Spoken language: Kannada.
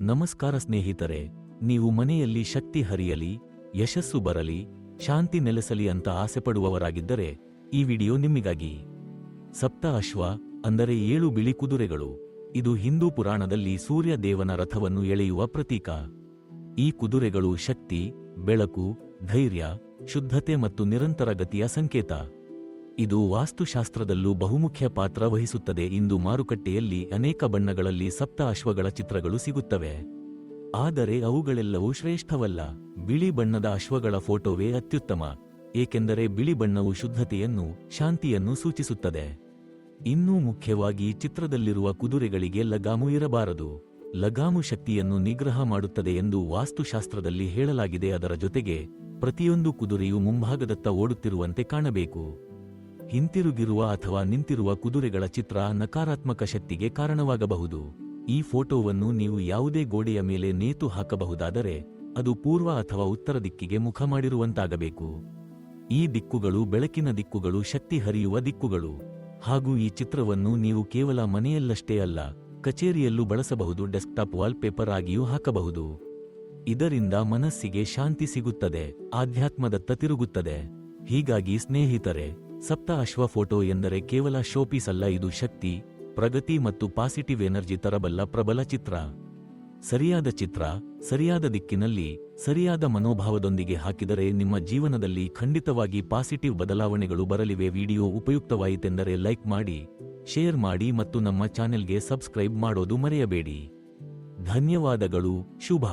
ನಮಸ್ಕಾರ ಸ್ನೇಹಿತರೆ, ನೀವು ಮನೆಯಲ್ಲಿ ಶಕ್ತಿ ಹರಿಯಲಿ, ಯಶಸ್ಸು ಬರಲಿ, ಶಾಂತಿ ನೆಲೆಸಲಿ ಅಂತ ಆಸೆಪಡುವವರಾಗಿದ್ದರೆ ಈ ವಿಡಿಯೋ ನಿಮಗಾಗಿ ಸಪ್ತ ಅಶ್ವ ಅಂದರೆ ಏಳು ಬಿಳಿ ಕುದುರೆಗಳು. ಇದು ಹಿಂದೂ ಪುರಾಣದಲ್ಲಿ ಸೂರ್ಯ ದೇವನ ರಥವನ್ನು ಎಳೆಯುವ ಪ್ರತೀಕ. ಈ ಕುದುರೆಗಳು ಶಕ್ತಿ, ಬೆಳಕು, ಧೈರ್ಯ, ಶುದ್ಧತೆ ಮತ್ತು ನಿರಂತರ ಗತಿಯ ಸಂಕೇತ. ಇದು ವಾಸ್ತುಶಾಸ್ತ್ರದಲ್ಲೂ ಬಹುಮುಖ್ಯ ಪಾತ್ರ ವಹಿಸುತ್ತದೆ ಇಂದು ಮಾರುಕಟ್ಟೆಯಲ್ಲಿ ಅನೇಕ ಬಣ್ಣಗಳಲ್ಲಿ ಸಪ್ತ ಅಶ್ವಗಳ ಚಿತ್ರಗಳು ಸಿಗುತ್ತವೆ. ಆದರೆ ಅವುಗಳೆಲ್ಲವೂ ಶ್ರೇಷ್ಠವಲ್ಲ. ಬಿಳಿ ಬಣ್ಣದ ಅಶ್ವಗಳ ಫೋಟೋವೇ ಅತ್ಯುತ್ತಮ. ಏಕೆಂದರೆ ಬಿಳಿ ಬಣ್ಣವು ಶುದ್ಧತೆಯನ್ನು, ಶಾಂತಿಯನ್ನು ಸೂಚಿಸುತ್ತದೆ. ಇನ್ನೂ ಮುಖ್ಯವಾಗಿ ಚಿತ್ರದಲ್ಲಿರುವ ಕುದುರೆಗಳಿಗೆ ಲಗಾಮು ಇರಬಾರದು. ಲಗಾಮು ಶಕ್ತಿಯನ್ನು ನಿಗ್ರಹ ಮಾಡುತ್ತದೆ ಎಂದು ವಾಸ್ತುಶಾಸ್ತ್ರದಲ್ಲಿ ಹೇಳಲಾಗಿದೆ. ಅದರ ಜೊತೆಗೆ ಪ್ರತಿಯೊಂದು ಕುದುರೆಯು ಮುಂಭಾಗದತ್ತ ಓಡುತ್ತಿರುವಂತೆ ಕಾಣಬೇಕು. ಹಿಂತಿರುಗಿರುವ ಅಥವಾ ನಿಂತಿರುವ ಕುದುರೆಗಳ ಚಿತ್ರ ನಕಾರಾತ್ಮಕ ಶಕ್ತಿಗೆ ಕಾರಣವಾಗಬಹುದು. ಈ ಫೋಟೋವನ್ನು ನೀವು ಯಾವುದೇ ಗೋಡೆಯ ಮೇಲೆ ನೇತು ಹಾಕಬಹುದಾದರೆ, ಅದು ಪೂರ್ವ ಅಥವಾ ಉತ್ತರ ದಿಕ್ಕಿಗೆ ಮುಖ ಮಾಡಿರುವಂತಾಗಬೇಕು. ಈ ದಿಕ್ಕುಗಳು ಬೆಳಕಿನ ದಿಕ್ಕುಗಳು ಶಕ್ತಿ ಹರಿಯುವ ದಿಕ್ಕುಗಳು. ಹಾಗೂ ಈ ಚಿತ್ರವನ್ನು ನೀವು ಕೇವಲ ಮನೆಯಲ್ಲಷ್ಟೇ ಅಲ್ಲ, ಕಚೇರಿಯಲ್ಲೂ ಬಳಸಬಹುದು, ಡೆಸ್ಕ್ಟಾಪ್ ವಾಲ್ಪೇಪರ್ ಆಗಿಯೂ ಹಾಕಬಹುದು. ಇದರಿಂದ ಮನಸ್ಸಿಗೆ ಶಾಂತಿ ಸಿಗುತ್ತದೆ, ಆಧ್ಯಾತ್ಮದತ್ತ ತಿರುಗುತ್ತದೆ. ಹೀಗಾಗಿ ಸ್ನೇಹಿತರೆ ಸಪ್ತ ಅಶ್ವ ಫೋಟೋ ಎಂದರೆ ಕೇವಲ ಶೋಪೀಸ್ ಅಲ್ಲ, ಇದು ಶಕ್ತಿ, ಪ್ರಗತಿ ಮತ್ತು ಪಾಸಿಟಿವ್ ಎನರ್ಜಿ ತರಬಲ್ಲ ಪ್ರಬಲ ಚಿತ್ರ. ಸರಿಯಾದ ಚಿತ್ರ, ಸರಿಯಾದ ದಿಕ್ಕಿನಲ್ಲಿ, ಸರಿಯಾದ ಮನೋಭಾವದೊಂದಿಗೆ ಹಾಕಿದರೆ ನಿಮ್ಮ ಜೀವನದಲ್ಲಿ ಖಂಡಿತವಾಗಿ ಪಾಸಿಟಿವ್ ಬದಲಾವಣೆಗಳು ಬರಲಿವೆ. ವಿಡಿಯೋ ಉಪಯುಕ್ತವಾಯಿತೆಂದರೆ ಲೈಕ್ ಮಾಡಿ, ಶೇರ್ ಮಾಡಿ ಮತ್ತು ನಮ್ಮ ಚಾನೆಲ್ಗೆ ಸಬ್ಸ್ಕ್ರೈಬ್ ಮಾಡೋದು ಮರೆಯಬೇಡಿ. ಧನ್ಯವಾದಗಳು, ಶುಭ.